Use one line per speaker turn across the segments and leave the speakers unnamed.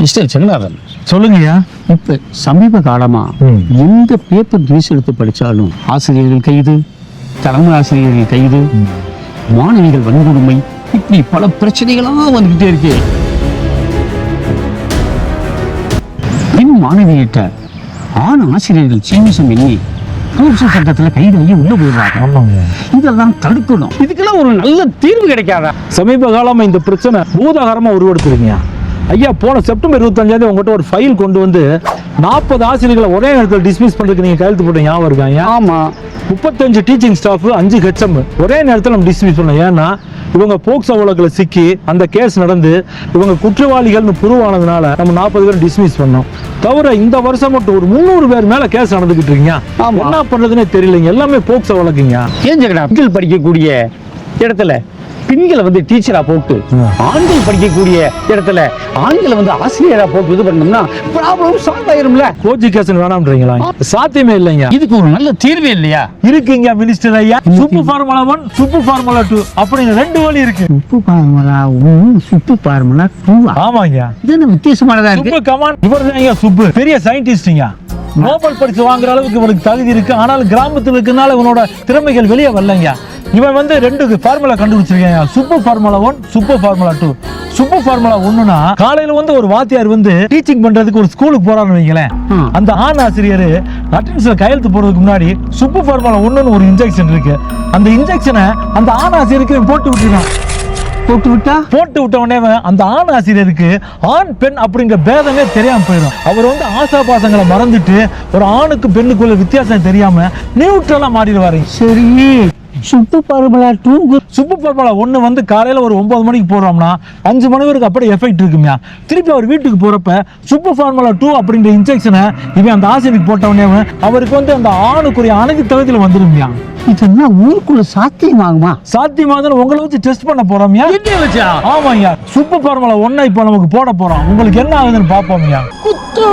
Mister செங்கநாதன்
சொல்லுங்கய்யா.
இப்ப சமீப காலமா. எந்த பேப்பர் நியூஸ் எடுத்து படிச்சாலும் ஆசிரியர்கள் கைது தலைமை ஆசிரியர்கள் கைது மாணவிகள் வன்கொடுமை இப்படி பல பிரச்சனைகளா வந்துகிட்டே இருக்கு. பெண் மாணவியிட்ட ஆண் ஆசிரியர்கள் சீமிசம் எண்ணி போலீஸ் சட்டத்துல கைது ஆகி உள்ள போயிடுறாங்க. இதெல்லாம் தடுக்கணும். இதுக்கெல்லாம் ஒரு நல்ல தீர்வு கிடைக்காதா?
சமீப காலமா இந்த பிரச்சனை பூதாகரமா உருவெடுத்துருங்க ஐயா போன செப்டம்பர் இருபத்தஞ்சாம் தேதி உங்ககிட்ட ஒரு ஃபைல் கொண்டு வந்து நாற்பது ஆசிரியர்களை ஒரே நேரத்தில் டிஸ்மிஸ் பண்றதுக்கு நீங்க கையெழுத்து போட்ட ஞாபகம் இருக்காங்க
ஆமா.
முப்பத்தஞ்சு டீச்சிங் ஸ்டாஃப் அஞ்சு ஹெச்எம் ஒரே நேரத்தில் நம்ம டிஸ்மிஸ் பண்ணோம் ஏன்னா இவங்க போக்சோ வழக்கில் சிக்கி அந்த கேஸ் நடந்து இவங்க குற்றவாளிகள்னு புருவானதுனால நம்ம நாற்பது பேர் டிஸ்மிஸ் பண்ணோம். தவிர இந்த வருஷம் மட்டும் ஒரு முந்நூறு பேர் மேல கேஸ் நடந்துகிட்டு இருக்கீங்க. என்ன பண்றதுன்னே தெரியலைங்க. எல்லாமே போக்சோ வழக்குங்க.
ஏன் ஜெகடா படிக்கக்கூடிய இடத்துல பெண்களை வந்து டீச்சரா போட்டு. ஆண்கள் படிக்கக்கூடிய இடத்துல ஆண்களை வந்து ஆசிரியரா போட்டு இது பண்ணோம்னா ப்ராப்ளம் சால்வ் ஆயிரும்ல.
கோஜிகேஷன் வேணாம்ன்றீங்களா? சாத்தியமே இல்லைங்க.
இதுக்கு ஒரு நல்ல தீர்வு இல்லையா?
இருக்குங்க மினிஸ்டர் ஐயா. Super formula one super formula two அப்படின்னு ரெண்டு வழி இருக்கு.
உப்பு பார்முலா ஒன்று சுப்பு பார்முலா டூவா
ஆமாங்க.
இது வித்தியாசமானதா இருக்கு?
சுப்பு கமான் இவர் தான் சுப்பு பெரிய சயின்டிஸ்டுங்க நோபல் பரிசு வாங்குற அளவுக்கு இவனுக்கு தகுதி இருக்கு. ஆனால் கிராமத்துல இருக்கனால இவனோட திறமைகள் வெளியே வரலைங்க. இவன் வந்து ரெண்டு ஃபார்முலா கண்டுபிடிச்சிருக்காங்க super formula one super formula two super formula ஒண்ணுனா காலையில வந்து ஒரு வாத்தியார் வந்து டீச்சிங் பண்றதுக்கு ஒரு ஸ்கூலுக்கு போறான்னு வைங்களேன். அந்த ஆண் ஆசிரியர் அட்டன்ஸ்ல கையெழுத்து போடுறதுக்கு முன்னாடி சூப்பர் ஃபார்முலா ஒண்ணுன்னு ஒரு இன்ஜெக்ஷன் இருக்கு. அந்த இன்ஜெக்ஷனை அந்த ஆண் ஆசிரியருக்கு போட்டு விட்டுருக்கான்.
போட்டு விட்டா?
போட்டு விட்ட உடனே அந்த ஆண் ஆசிரியருக்கு ஆண் பெண் அப்படிங்கிற பேதமே தெரியாம போயிடும். அவர் வந்து ஆசாபாசங்களை மறந்துட்டு ஒரு ஆணுக்கு பெண்ணுக்குள்ள வித்தியாசம் தெரியாம நியூட்ரலா மாறிடுவாரு.
சரி. Super formula two
super formula ஒன்று வந்து காலையில் ஒரு ஒன்பது மணிக்கு போடுறோம்னா அஞ்சு மணி வரைக்கும் அப்படியே எஃபெக்ட் இருக்குமியா. திருப்பி அவர் வீட்டுக்கு போகிறப்ப சூப்பர் ஃபார்முலா டூ அப்படின்ற இன்ஜெக்ஷனை இவன் அந்த ஆசிரியருக்கு போட்ட உடனே அவருக்கு வந்து அந்த ஆணுக்குரிய அனைத்து தகுதியில் வந்துருமியா.
இதெல்லாம் ஊருக்குள்ள சாத்தியமாகுமா?
சாத்தியமாக உங்களை வச்சு டெஸ்ட் பண்ண போறோம்யா.
என்ன வச்சா?
ஆமாய்யா. சூப்பர் ஃபார்முலா ஒன்றை இப்போ நமக்கு போட போறோம். உங்களுக்கு என்ன ஆகுதுன்னு பார்ப்போம்யா
குத்து!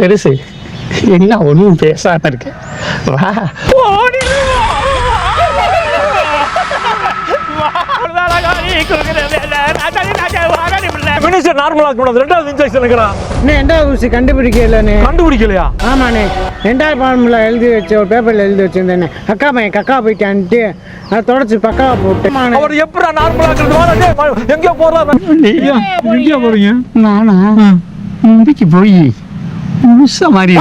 பெருசு. என்ன ஒன்றும் பேசாம இருக்கு? வா.
மினிஸ்டர் நார்மலா இருக்கணும் ரெண்டாவது இன்ஜெக்ஷன் இருக்கிறான்
அண்ணே ரெண்டாவது ஊசி கண்டுபிடிக்கலண்ணே
கண்டுபிடிக்கலையா?
ஆமாண்ணே ரெண்டாவது ஃபார்முலா எழுதி வச்ச ஒரு பேப்பரில் எழுதி வச்சிருந்தேண்ணே. அக்கா பையன் கக்கா போயிட்டான்ட்டு அதை தொடச்சி பக்காவா போட்டு.
அவர் எப்படா நார்மலா இருக்கிறது? எங்கேயோ போறாரு. எங்கேயோ போறீங்க?
நானா? முடிக்கு போய். nossa
Maria.